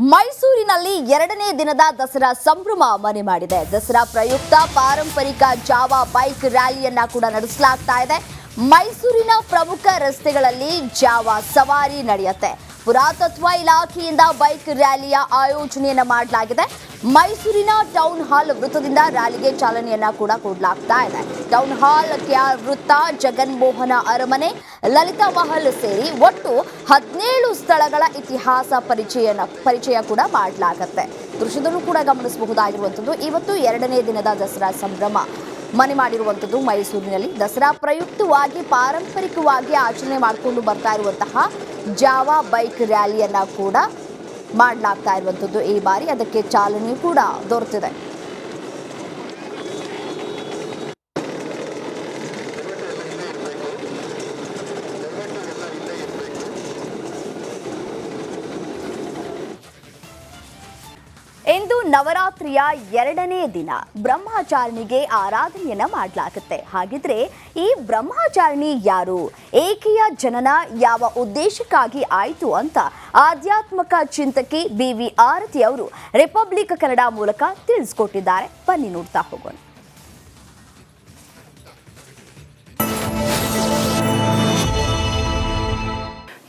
ಮೈಸೂರಿನಲ್ಲಿ ಎರಡನೇ ದಿನದ ದಸರಾ ಸಂಭ್ರಮ ಮನೆ ಮಾಡಿದೆ. ದಸರಾ ಪ್ರಯುಕ್ತ ಪಾರಂಪರಿಕ ಜಾವಾ ಬೈಕ್ ರ್ಯಾಲಿಯನ್ನ ಕೂಡ ನಡೆಸಲಾಗ್ತಾ ಇದೆ. ಮೈಸೂರಿನ ಪ್ರಮುಖ ರಸ್ತೆಗಳಲ್ಲಿ ಜಾವಾ ಸವಾರಿ ನಡೆಯುತ್ತೆ. ಪುರಾತತ್ವ ಇಲಾಖೆಯಿಂದ ಬೈಕ್ ರ್ಯಾಲಿಯ ಆಯೋಜನೆಯನ್ನ ಮಾಡಲಾಗಿದೆ. ಮೈಸೂರಿನ ಟೌನ್ ಹಾಲ್ ವೃತ್ತದಿಂದ ರ್ಯಾಲಿಗೆ ಚಾಲನೆಯನ್ನ ಕೂಡ ಕೊಡಲಾಗ್ತಾ ಇದೆ. ಟೌನ್ ಹಾಲ್ ಕೆಆರ್ ವೃತ್ತ ಜಗನ್ಮೋಹನ ಅರಮನೆ, ಲಲಿತಾ ಮಹಲ್ ಸೇರಿ ಒಟ್ಟು ಹದಿನೇಳು ಸ್ಥಳಗಳ ಇತಿಹಾಸ ಪರಿಚಯನ ಪರಿಚಯ ಕೂಡ ಮಾಡಲಾಗತ್ತೆ. ದೃಶ್ಯದಲ್ಲೂ ಕೂಡ ಗಮನಿಸಬಹುದಾಗಿರುವಂಥದ್ದು, ಇವತ್ತು ಎರಡನೇ ದಿನದ ದಸರಾ ಸಂಭ್ರಮ. ಮನೆ ಮಾಡಿರುವಂಥದ್ದು ಮೈಸೂರಿನಲ್ಲಿ. ದಸರಾ ಪ್ರಯುಕ್ತವಾಗಿ, ಪಾರಂಪರಿಕವಾಗಿ ಆಚರಣೆ ಮಾಡಿಕೊಂಡು ಬರ್ತಾ ಇರುವಂತಹ ಜಾವಾ ಬೈಕ್ ರ್ಯಾಲಿಯನ್ನು ಕೂಡ ಮಾಡಲಾಗ್ತಾ ಇರುವಂಥದ್ದು ಈ ಬಾರಿ. ಅದಕ್ಕೆ ಚಾಲನೆ ಕೂಡ ದೊರೆತಿದೆ. ಇಂದು ನವರಾತ್ರಿಯ ಎರಡನೇ ದಿನ. ಬ್ರಹ್ಮಚಾರಿಣಿಗೆ ಆರಾಧನೆಯನ್ನ ಮಾಡಲಾಗುತ್ತೆ. ಹಾಗಿದ್ರೆ ಈ ಬ್ರಹ್ಮಚಾರಿಣಿ ಯಾರು? ಏಕೆಯ ಜನನ ಯಾವ ಉದ್ದೇಶಕ್ಕಾಗಿ ಆಯಿತು ಅಂತ ಆಧ್ಯಾತ್ಮಕ ಚಿಂತಕಿ ಬಿ ವಿ ಆರತಿ ಅವರು ರಿಪಬ್ಲಿಕ್ ಕನ್ನಡ ಮೂಲಕ ತಿಳಿಸ್ಕೊಟ್ಟಿದ್ದಾರೆ. ಬನ್ನಿ ನೋಡ್ತಾ ಹೋಗೋಣ.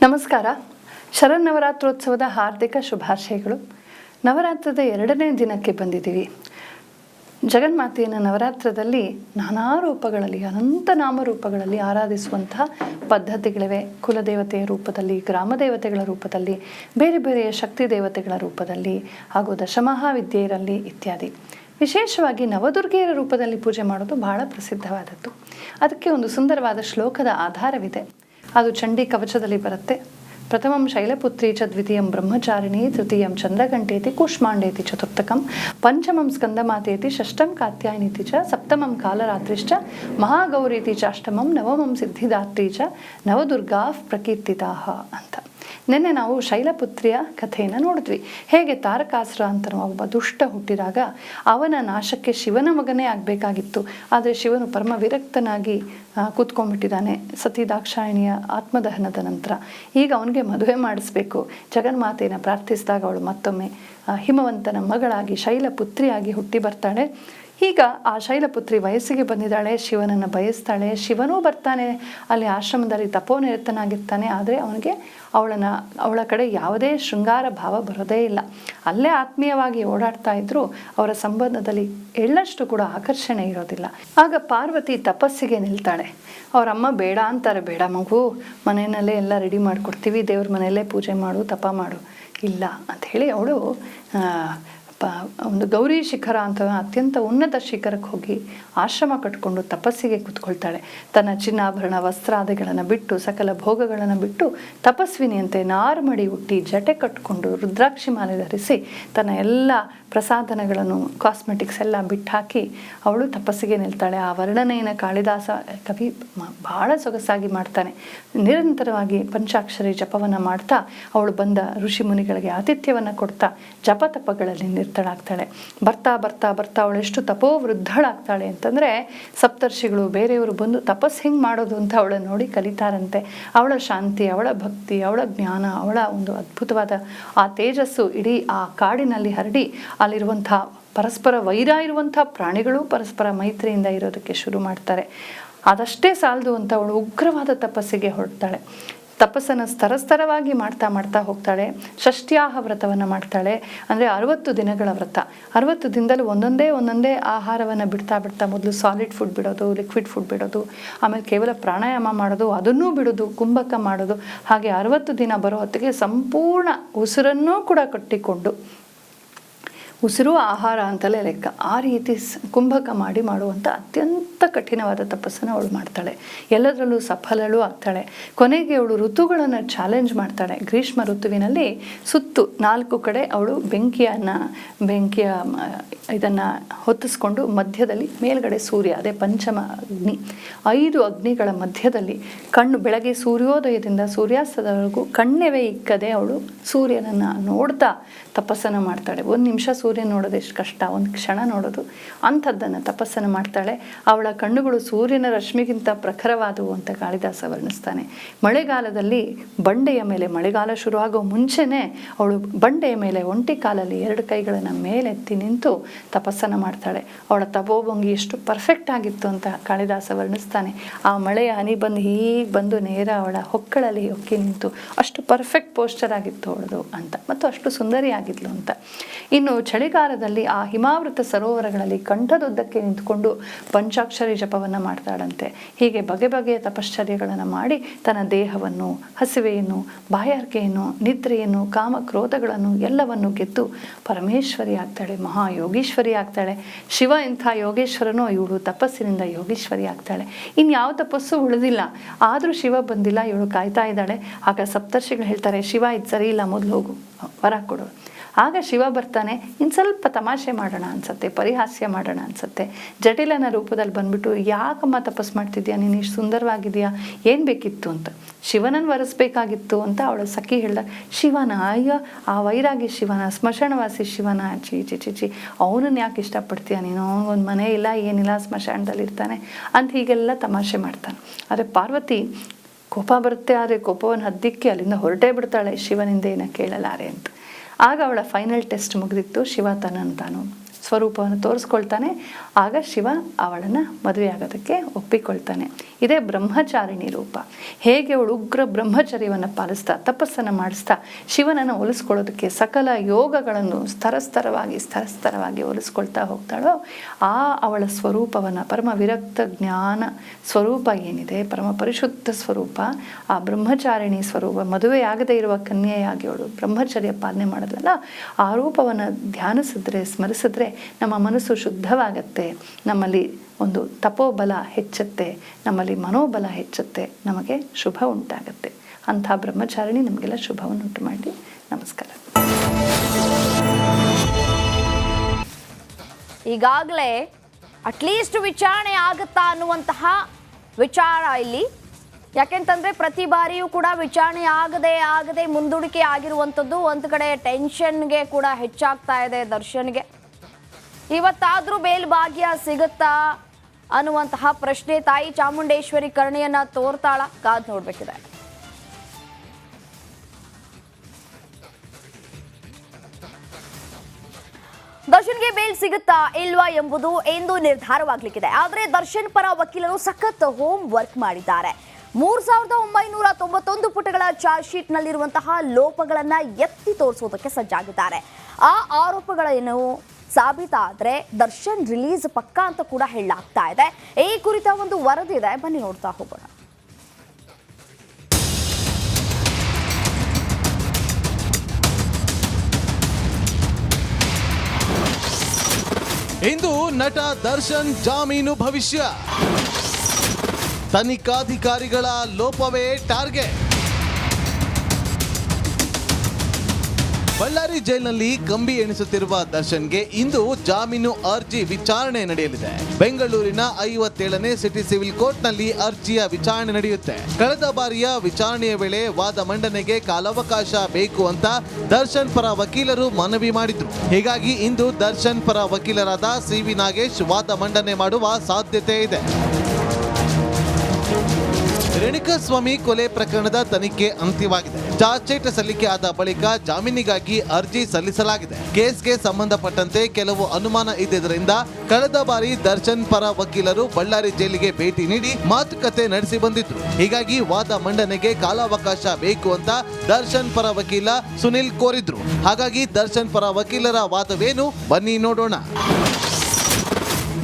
ನಮಸ್ಕಾರ. ಶರನ್ನವರಾತ್ರೋತ್ಸವದ ಹಾರ್ದಿಕ ಶುಭಾಶಯಗಳು. ನವರಾತ್ರದ ಎರಡನೇ ದಿನಕ್ಕೆ ಬಂದಿದ್ದೀವಿ. ಜಗನ್ಮಾತೆಯನ್ನು ನವರಾತ್ರದಲ್ಲಿ ನಾನಾ ರೂಪಗಳಲ್ಲಿ, ಅನಂತ ನಾಮರೂಪಗಳಲ್ಲಿ ಆರಾಧಿಸುವಂತಹ ಪದ್ಧತಿಗಳಿವೆ. ಕುಲದೇವತೆಯ ರೂಪದಲ್ಲಿ, ಗ್ರಾಮ ದೇವತೆಗಳ ರೂಪದಲ್ಲಿ, ಬೇರೆ ಬೇರೆಯ ಶಕ್ತಿ ದೇವತೆಗಳ ರೂಪದಲ್ಲಿ ಹಾಗೂ ದಶಮಹಾವಿದ್ಯೆಯರಲ್ಲಿ ಇತ್ಯಾದಿ. ವಿಶೇಷವಾಗಿ ನವದುರ್ಗೆಯರ ರೂಪದಲ್ಲಿ ಪೂಜೆ ಮಾಡೋದು ಬಹಳ ಪ್ರಸಿದ್ಧವಾದದ್ದು. ಅದಕ್ಕೆ ಒಂದು ಸುಂದರವಾದ ಶ್ಲೋಕದ ಆಧಾರವಿದೆ. ಅದು ಚಂಡಿ ಕವಚದಲ್ಲಿ ಬರುತ್ತೆ. ప్రథమం శైలపుత్రి చ ద్వితీయం బ్రహ్మచారిణి తృతీయం చంద్రఘంటేతి కూష్మాండేతి చతుర్థకం పంచమం స్కందమాతేతి షష్టం కాత్యాయనితి చ సప్తమం కాలరాత్రిశ్చ మహాగౌరీతి చాష్టమం నవమం సిద్ధిదాత్రి చ నవదుర్గా ప్రకీర్తితా అంత ನಿನ್ನೆ ನಾವು ಶೈಲಪುತ್ರಿಯ ಕಥೆಯನ್ನು ನೋಡಿದ್ವಿ. ಹೇಗೆ ತಾರಕಾಸುರ ಅಂತ ಒಬ್ಬ ದುಷ್ಟ ಹುಟ್ಟಿದಾಗ ಅವನ ನಾಶಕ್ಕೆ ಶಿವನ ಮಗನೇ ಆಗಬೇಕಾಗಿತ್ತು. ಆದರೆ ಶಿವನು ಪರಮ ವಿರಕ್ತನಾಗಿ ಕೂತ್ಕೊಂಡ್ಬಿಟ್ಟಿದ್ದಾನೆ ಸತಿ ದಾಕ್ಷಾಯಣಿಯ ಆತ್ಮದಹನದ ನಂತರ. ಈಗ ಅವನಿಗೆ ಮದುವೆ ಮಾಡಿಸ್ಬೇಕು. ಜಗನ್ಮಾತೆಯನ್ನು ಪ್ರಾರ್ಥಿಸಿದಾಗ ಅವಳು ಮತ್ತೊಮ್ಮೆ ಹಿಮವಂತನ ಮಗಳಾಗಿ, ಶೈಲಪುತ್ರಿಯಾಗಿ ಹುಟ್ಟಿ ಬರ್ತಾಳೆ. ಈಗ ಆ ಶೈಲಪುತ್ರಿ ವಯಸ್ಸಿಗೆ ಬಂದಿದ್ದಾಳೆ, ಶಿವನನ್ನು ಬಯಸ್ತಾಳೆ, ಶಿವನೂ ಬರ್ತಾನೆ. ಅಲ್ಲಿ ಆಶ್ರಮದಲ್ಲಿ ತಪೋನಿರತನಾಗಿರ್ತಾನೆ, ಆದರೆ ಅವನಿಗೆ ಅವಳನ್ನು, ಅವಳ ಕಡೆ ಯಾವುದೇ ಶೃಂಗಾರ ಭಾವ ಬರೋದೇ ಇಲ್ಲ. ಅಲ್ಲೇ ಆತ್ಮೀಯವಾಗಿ ಓಡಾಡ್ತಾ ಇದ್ದರೂ ಅವರ ಸಂಬಂಧದಲ್ಲಿ ಎಳ್ಳಷ್ಟು ಕೂಡ ಆಕರ್ಷಣೆ ಇರೋದಿಲ್ಲ. ಆಗ ಪಾರ್ವತಿ ತಪಸ್ಸಿಗೆ ನಿಲ್ತಾಳೆ. ಅವರಮ್ಮ, ಬೇಡ ಅಂತಾರೆ, ಬೇಡ ಮಗು. ಮನೆಯಲ್ಲೇ ಎಲ್ಲ ರೆಡಿ ಮಾಡಿಕೊಡ್ತೀವಿ. ದೇವ್ರ ಮನೆಯಲ್ಲೇ ಪೂಜೆ ಮಾಡು, ತಪ ಮಾಡು. ಇಲ್ಲ ಅಂತ ಹೇಳಿ ಅವಳು ಪ, ಒಂದು ಗೌರಿ ಶಿಖರ ಅಂತ ಅತ್ಯಂತ ಉನ್ನತ ಶಿಖರಕ್ಕೆ ಹೋಗಿ ಆಶ್ರಮ ಕಟ್ಕೊಂಡು ತಪಸ್ಸಿಗೆ ಕೂತ್ಕೊಳ್ತಾಳೆ. ತನ್ನ ಚಿನ್ನಾಭರಣ, ವಸ್ತ್ರಾದಿಗಳನ್ನು ಬಿಟ್ಟು, ಸಕಲ ಭೋಗಗಳನ್ನು ಬಿಟ್ಟು ತಪಸ್ವಿನಿಯಂತೆ ನಾರ್ಮಡಿ ಹುಟ್ಟಿ ಜಟೆ ಕಟ್ಕೊಂಡು ರುದ್ರಾಕ್ಷಿ ಮಾಲೆ ಧರಿಸಿ ತನ್ನ ಎಲ್ಲ ಪ್ರಸಾದನಗಳನ್ನು ಕಾಸ್ಮೆಟಿಕ್ಸ್ ಎಲ್ಲ ಬಿಟ್ಟಾಕಿ ಅವಳು ತಪಸ್ಸಿಗೆ ನಿಲ್ತಾಳೆ. ಆ ವರ್ಣನೆಯನ್ನು ಕಾಳಿದಾಸ ಕವಿ ಬಹಳ ಸೊಗಸಾಗಿ ಮಾಡ್ತಾನೆ. ನಿರಂತರವಾಗಿ ಪಂಚಾಕ್ಷರಿ ಜಪವನ್ನು ಮಾಡ್ತಾ ಅವಳು ಬಂದ ಋಷಿ ಮುನಿಗಳಿಗೆ ಆತಿಥ್ಯವನ್ನು ಕೊಡ್ತಾ ಜಪ ತಪಗಳಲ್ಲಿ ನಿರ್ತಳಾಗ್ತಾಳೆ ಬರ್ತಾ ಬರ್ತಾ ಬರ್ತಾ ಅವಳು ಎಷ್ಟು ತಪೋ ವೃದ್ಧಳಾಗ್ತಾಳೆ ಅಂತಂದರೆ ಸಪ್ತರ್ಷಿಗಳು ಬೇರೆಯವರು ಬಂದು ತಪಸ್ ಹೆಂಗೆ ಮಾಡೋದು ಅಂತ ಅವಳನ್ನು ನೋಡಿ ಕಲಿತಾರಂತೆ. ಅವಳ ಶಾಂತಿ, ಅವಳ ಭಕ್ತಿ, ಅವಳ ಜ್ಞಾನ, ಅವಳ ಒಂದು ಅದ್ಭುತವಾದ ಆ ತೇಜಸ್ಸು ಇಡೀ ಆ ಕಾಡಿನಲ್ಲಿ ಹರಡಿ ಅಲ್ಲಿರುವಂಥ ಪರಸ್ಪರ ವೈರ ಇರುವಂಥ ಪ್ರಾಣಿಗಳು ಪರಸ್ಪರ ಮೈತ್ರಿಯಿಂದ ಇರೋದಕ್ಕೆ ಶುರು ಮಾಡ್ತಾರೆ. ಅದಷ್ಟೇ ಸಾಲದು ಅಂತ ಅವಳು ಉಗ್ರವಾದ ತಪಸ್ಸಿಗೆ ಹೊರಡ್ತಾಳೆ. ತಪಸ್ಸನ್ನು ಸ್ತರ ಸ್ತರವಾಗಿ ಮಾಡ್ತಾ ಮಾಡ್ತಾ ಹೋಗ್ತಾಳೆ. ಷಷ್ಟ್ಯಾಹ ವ್ರತವನ್ನು ಮಾಡ್ತಾಳೆ. ಅಂದರೆ ಅರವತ್ತು ದಿನಗಳ ವ್ರತ. ಅರವತ್ತು ದಿನದಲ್ಲಿ ಒಂದೊಂದೇ ಒಂದೊಂದೇ ಆಹಾರವನ್ನು ಬಿಡ್ತಾ ಬಿಡ್ತಾ ಮೊದಲು ಸಾಲಿಡ್ ಫುಡ್ ಬಿಡೋದು ಲಿಕ್ವಿಡ್ ಫುಡ್ ಬಿಡೋದು, ಆಮೇಲೆ ಕೇವಲ ಪ್ರಾಣಾಯಾಮ ಮಾಡೋದು, ಅದನ್ನೂ ಬಿಡೋದು, ಕುಂಭಕ ಮಾಡೋದು. ಹಾಗೆ ಅರವತ್ತು ದಿನ ಬರೋ ಹೊತ್ತಿಗೆ ಸಂಪೂರ್ಣ ಉಸಿರನ್ನೂ ಕೂಡ ಕಟ್ಟಿಕೊಂಡು ಉಸಿರು ಆಹಾರ ಅಂತಲೇ ಲೆಕ್ಕ. ಆ ರೀತಿ ಕುಂಭಕ ಮಾಡಿ ಮಾಡುವಂಥ ಅತ್ಯಂತ ಕಠಿಣವಾದ ತಪಸ್ಸನ್ನು ಅವಳು ಮಾಡ್ತಾಳೆ. ಎಲ್ಲದರಲ್ಲೂ ಸಫಲಳು ಆಗ್ತಾಳೆ. ಕೊನೆಗೆ ಅವಳು ಋತುಗಳನ್ನು ಚಾಲೆಂಜ್ ಮಾಡ್ತಾಳೆ. ಗ್ರೀಷ್ಮ ಋತುವಿನಲ್ಲಿ ಸುತ್ತು ನಾಲ್ಕು ಕಡೆ ಅವಳು ಬೆಂಕಿಯನ್ನು, ಬೆಂಕಿಯ ಇದನ್ನು ಹೊತ್ತಿಸ್ಕೊಂಡು ಮಧ್ಯದಲ್ಲಿ ಮೇಲ್ಗಡೆ ಸೂರ್ಯ, ಅದೇ ಪಂಚಮ ಅಗ್ನಿ. ಐದು ಅಗ್ನಿಗಳ ಮಧ್ಯದಲ್ಲಿ ಕಣ್ಣು, ಬೆಳಗ್ಗೆ ಸೂರ್ಯೋದಯದಿಂದ ಸೂರ್ಯಾಸ್ತದವರೆಗೂ ಕಣ್ಣೆವೆ ಇಕ್ಕದೆ ಅವಳು ಸೂರ್ಯನನ್ನು ನೋಡ್ತಾ ತಪಸ್ಸನ್ನು ಮಾಡ್ತಾಳೆ. ಒಂದು ನಿಮಿಷ ಸೂರ್ಯ ಸೂರ್ಯ ನೋಡೋದು ಎಷ್ಟು ಕಷ್ಟ, ಒಂದು ಕ್ಷಣ ನೋಡೋದು. ಅಂಥದ್ದನ್ನು ತಪಸ್ಸನ್ನು ಮಾಡ್ತಾಳೆ. ಅವಳ ಕಣ್ಣುಗಳು ಸೂರ್ಯನ ರಶ್ಮಿಗಿಂತ ಪ್ರಖರವಾದವು ಅಂತ ಕಾಳಿದಾಸ ವರ್ಣಿಸ್ತಾನೆ. ಮಳೆಗಾಲದಲ್ಲಿ ಬಂಡೆಯ ಮೇಲೆ, ಮಳೆಗಾಲ ಶುರುವಾಗೋ ಮುಂಚೆನೇ ಅವಳು ಬಂಡೆಯ ಮೇಲೆ ಒಂಟಿ ಕಾಲಲ್ಲಿ ಎರಡು ಕೈಗಳನ್ನು ಮೇಲೆತ್ತಿ ನಿಂತು ತಪಸ್ಸನ್ನು ಮಾಡ್ತಾಳೆ. ಅವಳ ತಪೋಭಂಗಿ ಎಷ್ಟು ಪರ್ಫೆಕ್ಟ್ ಆಗಿತ್ತು ಅಂತ ಕಾಳಿದಾಸ ವರ್ಣಿಸ್ತಾನೆ. ಆ ಮಳೆಯ ಹನಿ ಬಂದು ಹೀಗೆ ಬಂದು ನೇರ ಅವಳ ಹೊಕ್ಕಳಲ್ಲಿ ಹೊಕ್ಕಿ ನಿಂತು ಅಷ್ಟು ಪರ್ಫೆಕ್ಟ್ ಪೋಸ್ಟರ್ ಆಗಿತ್ತು ಅವಳದು ಅಂತ. ಮತ್ತು ಅಷ್ಟು ಸುಂದರಿ ಆಗಿದ್ಲು ಅಂತ. ಇನ್ನು ಚಳಿಗಾಲದಲ್ಲಿ ಆ ಹಿಮಾವೃತ ಸರೋವರಗಳಲ್ಲಿ ಕಂಠದುದ್ದಕ್ಕೆ ನಿಂತುಕೊಂಡು ಪಂಚಾಕ್ಷರಿ ಜಪವನ್ನು ಮಾಡ್ತಾಳಂತೆ. ಹೀಗೆ ಬಗೆ ಬಗೆಯ ತಪಶ್ಚರ್ಯಗಳನ್ನು ಮಾಡಿ ತನ್ನ ದೇಹವನ್ನು, ಹಸಿವೆಯನ್ನು, ಬಾಯಾರಿಕೆಯನ್ನು, ನಿದ್ರೆಯನ್ನು ಕಾಮ ಕ್ರೋಧಗಳನ್ನು ಎಲ್ಲವನ್ನು ಗೆದ್ದು ಪರಮೇಶ್ವರಿ ಆಗ್ತಾಳೆ, ಮಹಾಯೋಗೀಶ್ವರಿ ಆಗ್ತಾಳೆ. ಶಿವ ಇಂಥ ಯೋಗೇಶ್ವರನು ಇವಳು ತಪಸ್ಸಿನಿಂದ ಯೋಗೀಶ್ವರಿ ಆಗ್ತಾಳೆ. ಇನ್ಯಾವ ತಪಸ್ಸು ಉಳಿದಿಲ್ಲ. ಆದರೂ ಶಿವ ಬಂದಿಲ್ಲ, ಇವಳು ಕಾಯ್ತಾ ಇದ್ದಾಳೆ. ಆಗ ಸಪ್ತರ್ಷಿಗಳು ಹೇಳ್ತಾರೆ, ಶಿವ ಇದು ಸರಿ ಇಲ್ಲ, ಮೊದಲು ಹೋಗು, ವರ ಕೊಡು. ಆಗ ಶಿವ ಬರ್ತಾನೆ ಇನ್ನು ಸ್ವಲ್ಪ ತಮಾಷೆ ಮಾಡೋಣ ಅನ್ಸುತ್ತೆ, ಪರಿಹಾಸ್ಯ ಮಾಡೋಣ ಅನ್ಸುತ್ತೆ. ಜಟಿಲನ ರೂಪದಲ್ಲಿ ಬಂದ್ಬಿಟ್ಟು, ಯಾಕಮ್ಮ ತಪಸ್ ಮಾಡ್ತಿದ್ಯಾ? ನೀನು ಇಷ್ಟು ಸುಂದರವಾಗಿದೆಯಾ? ಏನು ಬೇಕಿತ್ತು ಅಂತ. ಶಿವನನ್ನು ವರೆಸ್ಬೇಕಾಗಿತ್ತು ಅಂತ ಅವಳು ಸಖಿ ಹೇಳ್ದ, ಶಿವನ, ಅಯ್ಯೋ, ಆ ವೈರಾಗಿ ಶಿವನ, ಸ್ಮಶಾನವಾಸಿ ಶಿವನ ಚಿ ಚಿ ಚಿ ಚಿ ಅವನನ್ನು ಯಾಕೆ ಇಷ್ಟಪಡ್ತೀಯ ನೀನು? ಒಂದು ಮನೆ ಇಲ್ಲ, ಏನಿಲ್ಲ, ಸ್ಮಶಾನದಲ್ಲಿ ಇರ್ತಾನೆ ಅಂತ ಹೀಗೆಲ್ಲ ತಮಾಷೆ ಮಾಡ್ತಾನೆ. ಆದರೆ ಪಾರ್ವತಿ, ಕೋಪ ಬರುತ್ತೆ, ಆದರೆ ಕೋಪವನ್ನು ಹದ್ದಿಕ್ಕಿ ಅಲ್ಲಿಂದ ಹೊರಟೇ ಬಿಡ್ತಾಳೆ, ಶಿವನಿಂದ ಏನ ಕೇಳಲಾರೆ ಅಂತ. ಆಗ ಅವಳ ಫೈನಲ್ ಟೆಸ್ಟ್ ಮುಗಿದಿತ್ತು ಶಿವ ಸ್ವರೂಪವನ್ನು ತೋರಿಸ್ಕೊಳ್ತಾನೆ. ಆಗ ಶಿವ ಅವಳನ್ನು ಮದುವೆ ಆಗೋದಕ್ಕೆ ಒಪ್ಪಿಕೊಳ್ತಾನೆ. ಇದೇ ಬ್ರಹ್ಮಚಾರಿಣಿ ರೂಪ. ಹೇಗೆ ಅವಳು ಉಗ್ರ ಬ್ರಹ್ಮಚರ್ಯವನ್ನು ಪಾಲಿಸ್ತಾ, ತಪಸ್ಸನ್ನು ಮಾಡಿಸ್ತಾ, ಶಿವನನ್ನು ಒಲಿಸ್ಕೊಳ್ಳೋದಕ್ಕೆ ಸಕಲ ಯೋಗಗಳನ್ನು ಸ್ತರಸ್ತರವಾಗಿ ಸ್ತರಸ್ತರವಾಗಿ ಒಲಿಸ್ಕೊಳ್ತಾ ಹೋಗ್ತಾಳೋ, ಆ ಅವಳ ಸ್ವರೂಪವನ್ನು ಪರಮ ವಿರಕ್ತ ಜ್ಞಾನ ಸ್ವರೂಪ ಏನಿದೆ, ಪರಮ ಪರಿಶುದ್ಧ ಸ್ವರೂಪ, ಆ ಬ್ರಹ್ಮಚಾರಿಣಿ ಸ್ವರೂಪ ಮದುವೆ ಆಗದೇ ಇರುವ ಕನ್ಯೆಯಾಗಿ ಅವಳು ಬ್ರಹ್ಮಚರ್ಯ ಪಾಲನೆ ಮಾಡೋದಲ್ಲ ಆ ರೂಪವನ್ನು ಧ್ಯಾನಿಸಿದ್ರೆ, ಸ್ಮರಿಸಿದ್ರೆ ನಮ್ಮ ಮನಸ್ಸು ಶುದ್ಧವಾಗತ್ತೆ, ನಮ್ಮಲ್ಲಿ ಒಂದು ತಪೋಬಲ ಹೆಚ್ಚುತ್ತೆ, ನಮ್ಮಲ್ಲಿ ಮನೋಬಲ ಹೆಚ್ಚುತ್ತೆ, ನಮಗೆ ಶುಭ ಉಂಟಾಗತ್ತೆ. ಅಂಥ ಬ್ರಹ್ಮಚಾರಿಣಿ ನಮಗೆಲ್ಲ ಶುಭವನ್ನು ಉಂಟು ಮಾಡಿ. ನಮಸ್ಕಾರ. ಈಗಾಗಲೇ ಅಟ್ಲೀಸ್ಟ್ ವಿಚಾರಣೆ ಆಗುತ್ತಾ ಅನ್ನುವಂತಹ ವಿಚಾರ ಇಲ್ಲಿ. ಯಾಕೆಂತಂದ್ರೆ ಪ್ರತಿ ಬಾರಿಯೂ ಕೂಡ ವಿಚಾರಣೆ ಆಗದೆ ಆಗದೆ ಮುಂದೂಡಿಕೆ ಆಗಿರುವಂಥದ್ದು ಒಂದು ಕಡೆ ಟೆನ್ಷನ್ಗೆ ಕೂಡ ಹೆಚ್ಚಾಗ್ತಾ ಇದೆ ದರ್ಶನ್ಗೆ. ಇವತ್ತಾದ್ರೂ ಬೇಲ್ ಭಾಗ್ಯ ಸಿಗುತ್ತಾ ಅನ್ನುವಂತಹ ಪ್ರಶ್ನೆ ತಾಯಿ ಚಾಮುಂಡೇಶ್ವರಿ ಕರ್ಣೆಯನ್ನ ತೋರ್ತಾಳ ಕಾದ್ ನೋಡ್ಬೇಕಿದೆ. ದರ್ಶನ್ಗೆ ಬೇಲ್ ಸಿಗುತ್ತಾ ಇಲ್ವಾ ಎಂಬುದು ಎಂದು ನಿರ್ಧಾರವಾಗಲಿಕ್ಕಿದೆ. ಆದರೆ ದರ್ಶನ್ ಪರ ವಕೀಲರು ಸಖತ್ ಹೋಮ್ ವರ್ಕ್ ಮಾಡಿದ್ದಾರೆ. ಮೂರ್ ಸಾವಿರದ ಒಂಬೈನೂರ ತೊಂಬತ್ತೊಂದು ಪುಟಗಳ ಚಾರ್ಜ್ ಶೀಟ್ ನಲ್ಲಿರುವಂತಹ ಲೋಪಗಳನ್ನ ಎತ್ತಿ ತೋರಿಸುವುದಕ್ಕೆ ಸಜ್ಜಾಗಿದ್ದಾರೆ. ಆ ಆರೋಪಗಳೇನು? ಸಾಬೀತಾದ್ರೆ ದರ್ಶನ್ ರಿಲೀಸ್ ಪಕ್ಕಾ ಅಂತ ಕೂಡ ಹೇಳಲಾಗ್ತಾ ಇದೆ. ಈ ಕುರಿತ ಒಂದು ವರದಿ ಇದೆ ಬನ್ನಿ ನೋಡ್ತಾ ಹೋಗೋಣ. ಇಂದು ನಟ ದರ್ಶನ್ ಜಾಮೀನು ಭವಿಷ್ಯ. ತನಿಖಾಧಿಕಾರಿಗಳ ಲೋಪವೇ ಟಾರ್ಗೆಟ್. ಬಳ್ಳಾರಿ ಜೈಲಿನಲ್ಲಿ ಕಂಬಿ ಎಣಿಸುತ್ತಿರುವ ದರ್ಶನ್ಗೆ ಇಂದು ಜಾಮೀನು ಅರ್ಜಿ ವಿಚಾರಣೆ ನಡೆಯಲಿದೆ. ಬೆಂಗಳೂರಿನ ಐವತ್ತೇಳನೇ ಸಿಟಿ ಸಿವಿಲ್ ಕೋರ್ಟ್ನಲ್ಲಿ ಅರ್ಜಿಯ ವಿಚಾರಣೆ ನಡೆಯುತ್ತೆ. ಕಳೆದ ಬಾರಿಯ ವಿಚಾರಣೆಯ ವೇಳೆ ವಾದ ಮಂಡನೆಗೆ ಕಾಲಾವಕಾಶ ಬೇಕು ಅಂತ ದರ್ಶನ್ ಪರ ವಕೀಲರು ಮನವಿ ಮಾಡಿದ್ರು. ಹೀಗಾಗಿ ಇಂದು ದರ್ಶನ್ ಪರ ವಕೀಲರಾದ ಸಿ ವಿ ನಾಗೇಶ್ ವಾದ ಮಂಡನೆ ಮಾಡುವ ಸಾಧ್ಯತೆ ಇದೆ. ರೇಣುಕಾಸ್ವಾಮಿ ಕೊಲೆ ಪ್ರಕರಣದ ತನಿಖೆ ಅಂತ್ಯವಾಗಿದೆ. ಚಾರ್ಜ್ ಶೀಟ್ ಸಲ್ಲಿಕೆ ಆದ ಬಳಿಕ ಜಾಮೀನಿಗಾಗಿ ಅರ್ಜಿ ಸಲ್ಲಿಸಲಾಗಿದೆ. ಕೇಸ್ಗೆ ಸಂಬಂಧಪಟ್ಟಂತೆ ಕೆಲವು ಅನುಮಾನ ಇದ್ದಿದ್ದರಿಂದ ಕಳೆದ ಬಾರಿ ದರ್ಶನ್ ಪರ ವಕೀಲರು ಬಳ್ಳಾರಿ ಜೈಲಿಗೆ ಭೇಟಿ ನೀಡಿ ಮಾತುಕತೆ ನಡೆಸಿ ಬಂದಿದ್ರು. ಹೀಗಾಗಿ ವಾದ ಮಂಡನೆಗೆ ಕಾಲಾವಕಾಶ ಬೇಕು ಅಂತ ದರ್ಶನ್ ಪರ ವಕೀಲ ಸುನಿಲ್ ಕೋರಿದ್ರು. ಹಾಗಾಗಿ ದರ್ಶನ್ ಪರ ವಕೀಲರ ವಾದವೇನು? ಬನ್ನಿ ನೋಡೋಣ.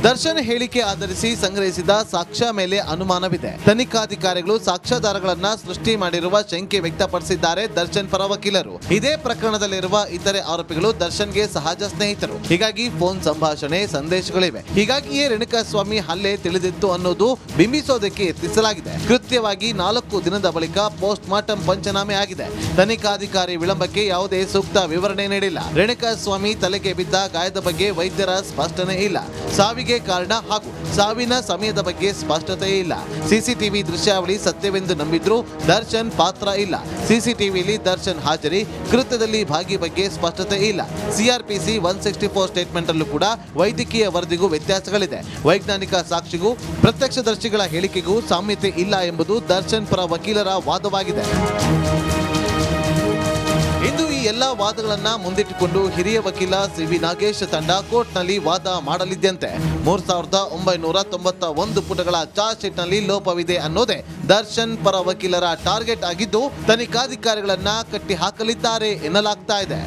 ದರ್ಶನ್ ಹೇಳಿಕೆ ಆಧರಿಸಿ ಸಂಗ್ರಹಿಸಿದ ಸಾಕ್ಷ್ಯ ಮೇಲೆ ಅನುಮಾನವಿದೆ. ತನಿಖಾಧಿಕಾರಿಗಳು ಸಾಕ್ಷ್ಯಾಧಾರಗಳನ್ನ ಸೃಷ್ಟಿ ಮಾಡಿರುವ ಶಂಕೆ ವ್ಯಕ್ತಪಡಿಸಿದ್ದಾರೆ ದರ್ಶನ್ ಪರ ವಕೀಲರು. ಇದೇ ಪ್ರಕರಣದಲ್ಲಿರುವ ಇತರೆ ಆರೋಪಿಗಳು ದರ್ಶನ್ಗೆ ಸಹಜ ಸ್ನೇಹಿತರು. ಹೀಗಾಗಿ ಫೋನ್ ಸಂಭಾಷಣೆ ಸಂದೇಶಗಳಿವೆ. ಹೀಗಾಗಿಯೇ ರೇಣುಕಾ ಸ್ವಾಮಿ ಹಲ್ಲೆ ತಿಳಿದಿತ್ತು ಅನ್ನೋದು ಬಿಂಬಿಸೋದಕ್ಕೆ ಯತ್ನಿಸಲಾಗಿದೆ. ಕೃತ್ಯವಾಗಿ ನಾಲ್ಕು ದಿನದ ಬಳಿಕ ಪೋಸ್ಟ್ ಮಾರ್ಟಂ ಪಂಚನಾಮೆ ಆಗಿದೆ. ತನಿಖಾಧಿಕಾರಿ ವಿಳಂಬಕ್ಕೆ ಯಾವುದೇ ಸೂಕ್ತ ವಿವರಣೆ ನೀಡಿಲ್ಲ. ರೇಣುಕಾ ಸ್ವಾಮಿ ತಲೆಗೆ ಬಿದ್ದ ಗಾಯದ ಬಗ್ಗೆ ವೈದ್ಯರ ಸ್ಪಷ್ಟನೆ ಇಲ್ಲ. ಸಾವಿಗೆ ಹತ್ಯೆಗೆ ಕಾರಣ ಹಾಗೂ ಸಾವಿನ ಸಮಯದ ಬಗ್ಗೆ ಸ್ಪಷ್ಟತೆ ಇಲ್ಲ. ಸಿಸಿಟಿವಿ ದೃಶ್ಯಾವಳಿ ಸತ್ಯವೆಂದು ನಂಬಿದ್ರು ದರ್ಶನ್ ಪಾತ್ರ ಇಲ್ಲ. ಸಿಸಿಟಿವಿಯಲ್ಲಿ ದರ್ಶನ್ ಹಾಜರಿ, ಕೃತ್ಯದಲ್ಲಿ ಭಾಗಿ ಬಗ್ಗೆ ಸ್ಪಷ್ಟತೆ ಇಲ್ಲ. CRPC one sixty four statement ಅಲ್ಲೂ ಕೂಡ ವೈದ್ಯಕೀಯ ವರದಿಗೂ ವ್ಯತ್ಯಾಸಗಳಿದೆ. ವೈಜ್ಞಾನಿಕ ಸಾಕ್ಷಿಗೂ, ಪ್ರತ್ಯಕ್ಷದರ್ಶಿಗಳ ಹೇಳಿಕೆಗೂ ಸಾಮ್ಯತೆ ಇಲ್ಲ ಎಂಬುದು ದರ್ಶನ್ ಪರ ವಕೀಲರ ವಾದವಾಗಿದೆ. ಇಂದು ಈ ಎಲ್ಲ ವಾದಗಳನ್ನ ಮುಂದಿಟ್ಟುಕೊಂಡು ಹಿರಿಯ ವಕೀಲ ಸಿ ವಿ ನಾಗೇಶ್ ತಂಡ ಕೋರ್ಟ್ನಲ್ಲಿ ವಾದ ಮಾಡಲಿದ್ದಂತೆ ಮೂರ್ ಸಾವಿರದ ಒಂಬೈನೂರ ತೊಂಬತ್ತ ಒಂದು ಪುಟಗಳ ಚಾರ್ಜ್ ಶೀಟ್ನಲ್ಲಿ ಲೋಪವಿದೆ ಅನ್ನೋದೇ ದರ್ಶನ್ ಪರ ವಕೀಲರ ಟಾರ್ಗೆಟ್ ಆಗಿದ್ದು, ತನಿಖಾಧಿಕಾರಿಗಳನ್ನ ಕಟ್ಟಿ ಹಾಕಲಿದ್ದಾರೆ ಎನ್ನಲಾಗ್ತಾ ಇದೆ.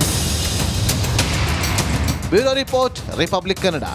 Bureau report, Republic Kannada.